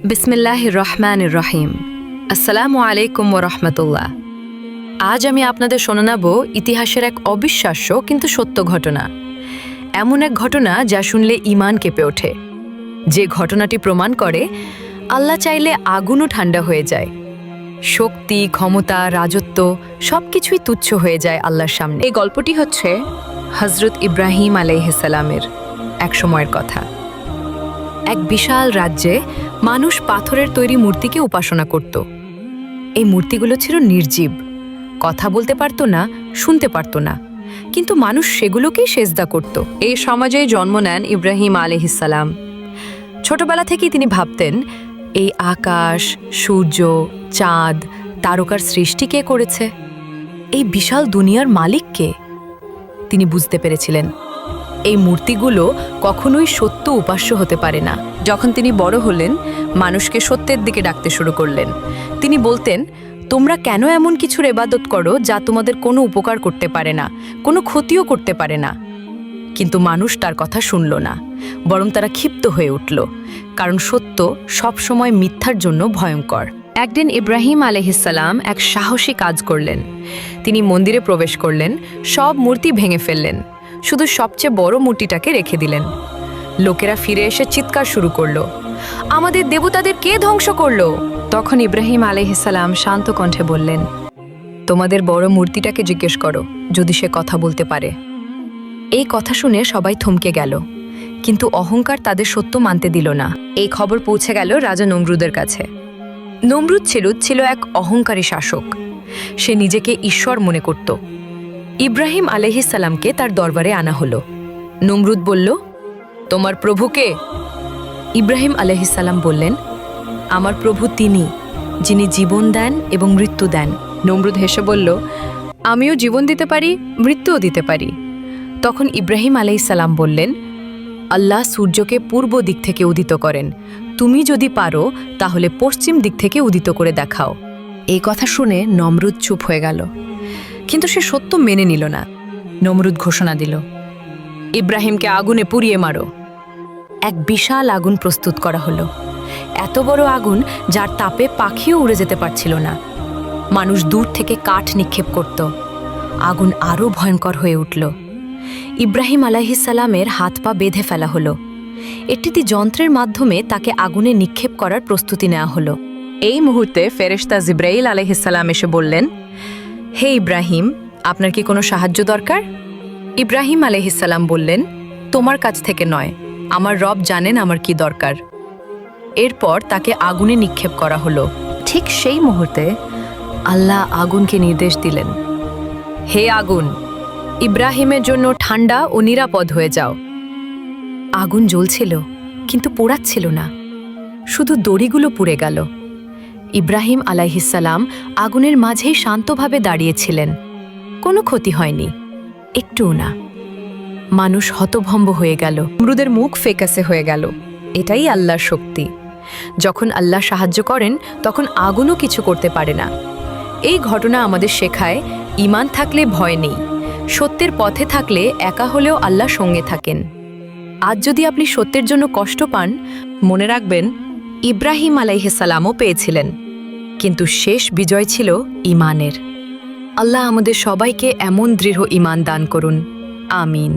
বিসমিল্লাহ রহমান রহিম। আসসালামু আলাইকুম রহমতুল্লাহ। আজ আমি আপনাদের শোনাব ইতিহাসের এক অবিশ্বাস্য কিন্তু সত্য ঘটনা। এমন এক ঘটনা যা শুনলে ইমান কেঁপে ওঠে। যে ঘটনাটি প্রমাণ করে, আল্লাহ চাইলে আগুনও ঠান্ডা হয়ে যায়। শক্তি, ক্ষমতা, রাজত্ব সব কিছুই তুচ্ছ হয়ে যায় আল্লাহর সামনে। এই গল্পটি হচ্ছে হজরত ইব্রাহিম আলাইহিসালামের এক সময়ের কথা। এক বিশাল রাজ্যে মানুষ পাথরের তৈরি মূর্তিকে উপাসনা করত। এই মূর্তিগুলো ছিল নির্জীব। কথা বলতে পারতো না, শুনতে পারতো না। কিন্তু মানুষ সেগুলোকেই সেজদা করত। এই সমাজে জন্ম নেন ইব্রাহিম আলহিসাল্লাম ছোটবেলা থেকেই তিনি ভাবতেন, এই আকাশ, সূর্য, চাঁদ, তারকার সৃষ্টি কে করেছে? এই বিশাল দুনিয়ার মালিককে তিনি বুঝতে পেরেছিলেন। এই মূর্তিগুলো কখনোই সত্য উপাস্য হতে পারে না। যখন তিনি বড় হলেন, মানুষকে সত্যের দিকে ডাকতে শুরু করলেন। তিনি বলতেন, তোমরা কেন এমন কিছুর এবাদত করো যা তোমাদের কোনো উপকার করতে পারে না, কোনো ক্ষতিও করতে পারে না? কিন্তু মানুষ তার কথা শুনল না, বরং তারা ক্ষিপ্ত হয়ে উঠল, কারণ সত্য সবসময় মিথ্যার জন্য ভয়ঙ্কর। একদিন ইব্রাহিম আলহিসাল্লাম এক সাহসী কাজ করলেন। তিনি মন্দিরে প্রবেশ করলেন, সব মূর্তি ভেঙে ফেললেন। শুধু সবচেয়ে বড় মূর্তিটাকে রেখে দিলেন। লোকেরা ফিরে এসে চিৎকার শুরু করল। আমাদের দেবতাদের কে ধ্বংস করল? তখন ইব্রাহিম আলহিসাল্লাম শান্ত কণ্ঠে বললেন, তোমাদের বড় মূর্তিটাকে জিজ্ঞেস করো, যদি সে কথা বলতে পারে। এই কথা শুনে সবাই থমকে গেল। কিন্তু অহংকার তাদের সত্য মানতে দিল না। এই খবর পৌঁছে গেল রাজা নমরুদের কাছে। নমরুদ ছিল ছিল এক অহংকারী শাসক। সে নিজেকে ঈশ্বর মনে করত। ইব্রাহিম আলহিসাল্লামকে তার দরবারে আনা হলো। নমরুদ বলল, তোমার প্রভুকে? ইব্রাহিম আলহিসাল্লাম বললেন, আমার প্রভু তিনি, যিনি জীবন দেন এবং মৃত্যু দেন। নমরুদ হেসে বলল, আমিও জীবন দিতে পারি, মৃত্যুও দিতে পারি। তখন ইব্রাহিম আলাইসাল্লাম বললেন, আল্লাহ সূর্যকে পূর্ব দিক থেকে উদিত করেন। তুমি যদি পারো, তাহলে পশ্চিম দিক থেকে উদিত করে দেখাও। এই কথা শুনে নমরুদ চুপ হয়ে গেল। কিন্তু সে সত্য মেনে নিল না। নমরুদ ঘোষণা দিল, ইব্রাহিমকে আগুনে পুড়িয়ে মারো। এক বিশাল আগুন প্রস্তুত করা হলো। এত বড় আগুন যার তাপে পাখিও উড়ে যেতে পারছিল না। মানুষ দূর থেকে কাঠ নিক্ষেপ করত। আগুন আরও ভয়ঙ্কর হয়ে উঠল। ইব্রাহিম আলাহিসাল্লামের হাত পা বেঁধে ফেলা হলো। একটি যন্ত্রের মাধ্যমে তাকে আগুনে নিক্ষেপ করার প্রস্তুতি নেওয়া হলো। এই মুহূর্তে ফেরেশতা জিব্রাইল আলহিসাল্লাম এসে বললেন হে ইব্রাহিম, আপনার কি কোনো সাহায্য দরকার? ইব্রাহিম আলহিসাল্লাম বললেন, তোমার কাছ থেকে নয়, আমার রব জানেন আমার কি দরকার। এরপর তাকে আগুনে নিক্ষেপ করা হলো। ঠিক সেই মুহূর্তে আল্লাহ আগুনকে নির্দেশ দিলেন, হে আগুন, ইব্রাহিমের জন্য ঠান্ডা ও নিরাপদ হয়ে যাও। আগুন জ্বলছিল, কিন্তু পোড়াচ্ছিল না, শুধু দড়িগুলো পুড়ে গেল। ইব্রাহিম আলাইহিসাল্লাম আগুনের মাঝেই শান্তভাবে দাঁড়িয়েছিলেন। কোনো ক্ষতি হয়নি, একটুও না। মানুষ হতভম্ব হয়ে গেল মৃদের মুখ ফেকাসে হয়ে গেল। এটাই আল্লাহর শক্তি। যখন আল্লাহ সাহায্য করেন, তখন আগুনও কিছু করতে পারে না। এই ঘটনা আমাদের শেখায় ইমান থাকলে ভয় নেই। সত্যের পথে থাকলে একা হলেও আল্লাহ সঙ্গে থাকেন। আজ যদি আপনি সত্যের জন্য কষ্ট পান, মনে রাখবেন ইব্রাহিম আলাইহিসালামও পেয়েছিলেন। কিন্তু শেষ বিজয় ছিল ইমানের আল্লাহ আমাদের সবাইকে এমন দৃঢ় ইমান দান করুন। আমিন।